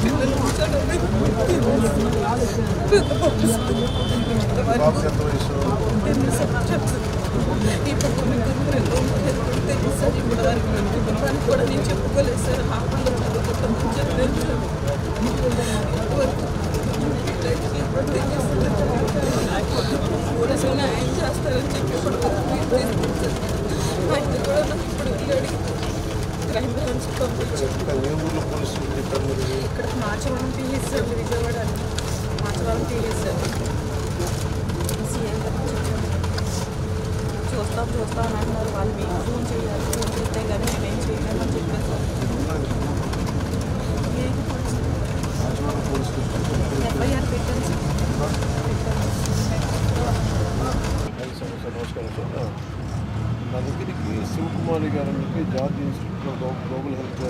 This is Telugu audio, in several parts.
మీరు నా పిల్లలు కూర్చోడానికి బాబుకి ఎంత వయసు కుటుంబానికి కూడా నేను చెప్పుకోలేదు సార్ హాస్పిటల్లో చదువుకుంటామని చెప్పలేదు పోలీసులు న్యాయం చేస్తారని చెప్పి ఇప్పుడు ఆయన కూడా నాకు ఇప్పుడు క్రైమ్ బ్రాంచ్ పంపించి ఇంకా ఏ ఊర్లో పోలీసులు చెప్పారు మీరు ఇక్కడ మార్చవరం పిఎస్ సార్ విజయవాడ అని మార్చవరం పిఎస్ సార్ సీఎం గారు చెప్పారు. చూస్తాం చూస్తాం అని అంటున్నారు వాళ్ళు మీకు ఫోన్ చేయాలి ఫోన్ చేస్తే కానీ మేమేం చేయలేమని చెప్పారు సార్ ఏది పోలీసులు? రాజవాడ పోలీసులు ఎఫ్ఐఆర్ పెట్టాను సార్ పెట్టాను ఐదు సంవత్సరాలు నమస్కారం సార్ నా దగ్గరికి శివకుమారి గారు అని చెప్పి జార్జ్ ఇన్స్టిట్యూట్లో గ్లోబల్ హెల్త్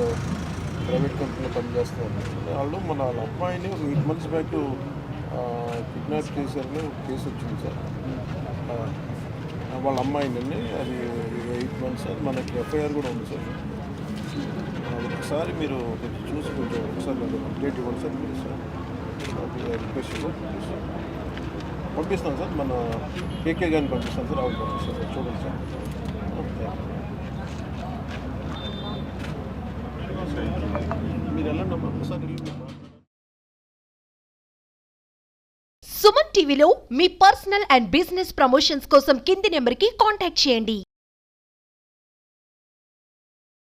ప్రైవేట్ కంపెనీలో పనిచేస్తున్నారు వాళ్ళు మన వాళ్ళ అమ్మాయిని ఒక ఎయిట్ మంత్స్ బ్యాక్ కిడ్నాప్ చేశారని కేసు వచ్చింది సార్. వాళ్ళ అమ్మాయిని అది ఎయిట్ మంత్స్ అది మనకి ఎఫ్ఐఆర్ కూడా ఉంది సార్. ఒకసారి మీరు చూసి కొంచెం ఒకసారి నాకు అప్డేట్ ఇవ్వండి sir please sir. Request sir. పంపిస్తాం సార్. మన కేకే గారిని పంపిస్తాం సార్ ఆవిడ పంపిస్తాం సార్. చూడండి సార్. మీరు వెళ్ళండి అమ్మా. ఒకసారి సుమన్ టీవీలో మీ పర్సనల్ అండ్ బిజినెస్ ప్రమోషన్స్ కోసం కింది నెంబర్కి కాంటాక్ట్ చేయండి.